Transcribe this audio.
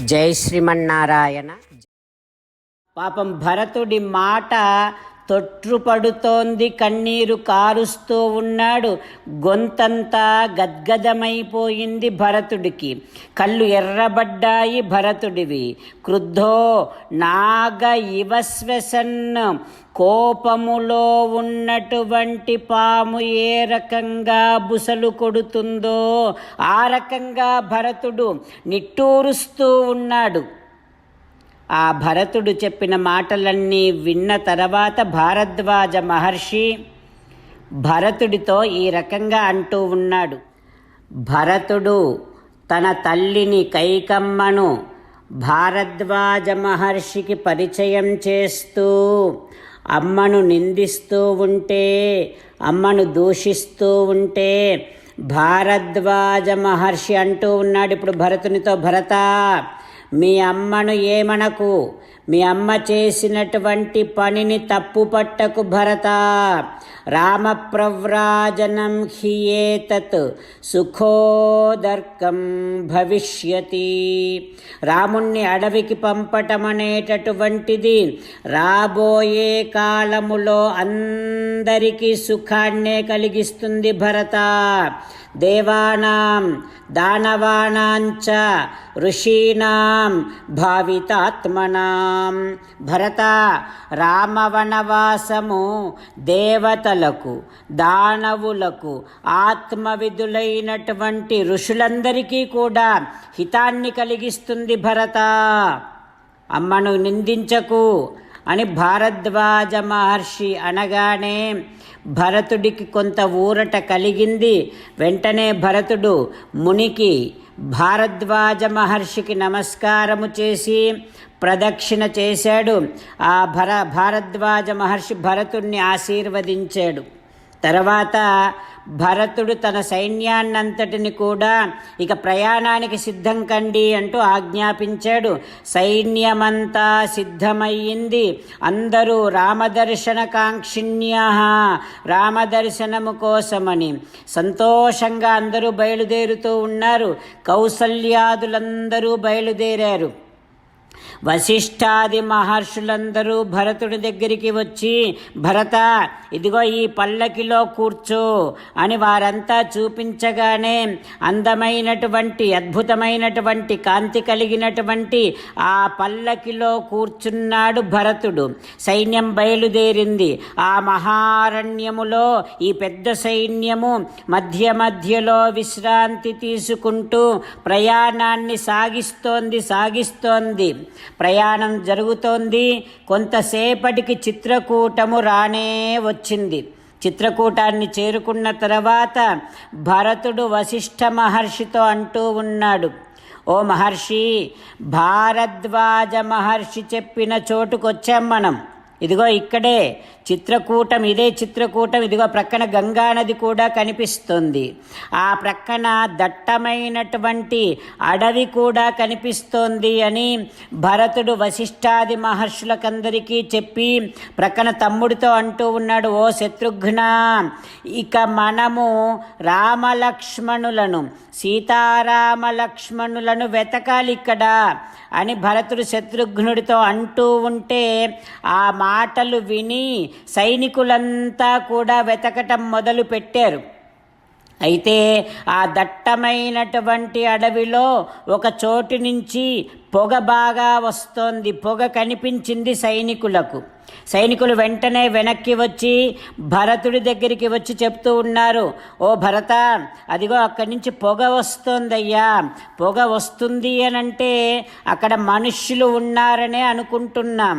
జై శ్రీమన్నారాయణ. పాపం భరతుడి మాట తొట్రుపడుతోంది కన్నీరు కారుస్తూ ఉన్నాడు. గొంతంతా గద్గదమైపోయింది భరతుడికి. కళ్ళు ఎర్రబడ్డాయి భరతుడివి. క్రుద్ధో నాగ ఇవశ్వసన్ కోపములో ఉన్నటువంటి పాము ఏ రకంగా బుసలు కొడుతుందో ఆ రకంగా భరతుడు నిట్టూరుస్తూ ఉన్నాడు. ఆ భరతుడు చెప్పిన మాటలన్నీ విన్న తర్వాత భారద్వాజ మహర్షి భరతుడితో ఈ రకంగా అంటూ ఉన్నాడు. భరతుడు తన తల్లిని కైకమ్మను భారద్వాజ మహర్షికి పరిచయం చేస్తూ అమ్మను నిందిస్తూ ఉంటే అమ్మను దూషిస్తూ ఉంటే భారద్వాజ మహర్షి అంటూ ఉన్నాడు. ఇప్పుడు భరతునితో భరత మీ అమ్మను ఏమనకు? మీ అమ్మ చేసినటువంటి పనిని తప్పుపట్టకు భరత. రామప్రవ్రాజనం హియేతత్ సుఖోదర్కం భవిష్యతి. రాముణ్ణి అడవికి పంపటం అనేటటువంటిది రాబోయే కాలములో అందరికీ సుఖాన్నే కలిగిస్తుంది భరత. దేవానాం దానవానాంచ ఋషీణాం భావితాత్మనా. భరత రామవనవాసము దేవతలకు దానవులకు ఆత్మవిధులైనటువంటి ఋషులందరికీ కూడా హితాన్ని కలిగిస్తుంది భరత. అమ్మను నిందించకు అని భారద్వాజ మహర్షి అనగానే భరతుడికి కొంత ఊరట కలిగింది. వెంటనే భరతుడు మునికి భారద్వాజ మహర్షికి నమస్కారము చేసి ప్రదక్షిణ చేశాడు. ఆ భర భారద్వాజ మహర్షి భరతుణ్ణి ఆశీర్వదించాడు. తర్వాత భరతుడు తన సైన్యాన్నంతటిని కూడా ఇక ప్రయాణానికి సిద్ధం కండి అంటూ ఆజ్ఞాపించాడు. సైన్యమంతా సిద్ధమయ్యింది. అందరూ రామదర్శన కాంక్షిణ్య రామదర్శనము కోసమని. సంతోషంగా అందరూ బయలుదేరుతూ ఉన్నారు. కౌసల్యాదులందరూ బయలుదేరారు. వశిష్ఠాది మహర్షులందరూ భరతుడి దగ్గరికి వచ్చి భరత ఇదిగో ఈ పల్లకిలో కూర్చో అని వారంతా చూపించగానే అందమైనటువంటి అద్భుతమైనటువంటి కాంతి కలిగినటువంటి ఆ పల్లకిలో కూర్చున్నాడు భరతుడు. సైన్యం బయలుదేరింది. ఆ మహారణ్యములో ఈ పెద్ద సైన్యము మధ్య మధ్యలో విశ్రాంతి తీసుకుంటూ ప్రయాణాన్ని సాగిస్తోంది సాగిస్తోంది. ప్రయాణం జరుగుతోంది. కొంతసేపటికి చిత్రకూటము రానే వచ్చింది. చిత్రకూటాన్ని చేరుకున్న తర్వాత భరతుడు వశిష్ఠ మహర్షితో అంటూ ఉన్నాడు. ఓ మహర్షి భారద్వాజ మహర్షి చెప్పిన చోటుకొచ్చాం మనం. ఇదిగో ఇక్కడే చిత్రకూటం ఇదే చిత్రకూటం ఇదిగో ప్రక్కన గంగానది కూడా కనిపిస్తుంది. ఆ ప్రక్కన దట్టమైనటువంటి అడవి కూడా కనిపిస్తోంది అని భరతుడు వశిష్ఠాది మహర్షులకందరికీ చెప్పి ప్రక్కన తమ్ముడితో అంటూ ఉన్నాడు ఓ శత్రుఘ్న ఇక మనము రామలక్ష్మణులను సీతారామ లక్ష్మణులను వెతకాలి ఇక్కడ అని భరతుడు శత్రుఘ్నుడితో అంటూ ఉంటే ఆ మాటలు విని సైనికులంతా కూడా వెతకటం మొదలు పెట్టారు. అయితే ఆ దట్టమైనటువంటి అడవిలో ఒక చోటు నుంచి పొగ బాగా వస్తోంది. పొగ కనిపించింది సైనికులకు. సైనికులు వెంటనే వెనక్కి వచ్చి భరతుడి దగ్గరికి వచ్చి చెప్తూ ఉన్నారు. ఓ భరత అదిగో అక్కడి నుంచి పొగ వస్తోందయ్యా. పొగ వస్తుంది అనంటే అక్కడ మనుష్యులు ఉన్నారనే అనుకుంటున్నాం.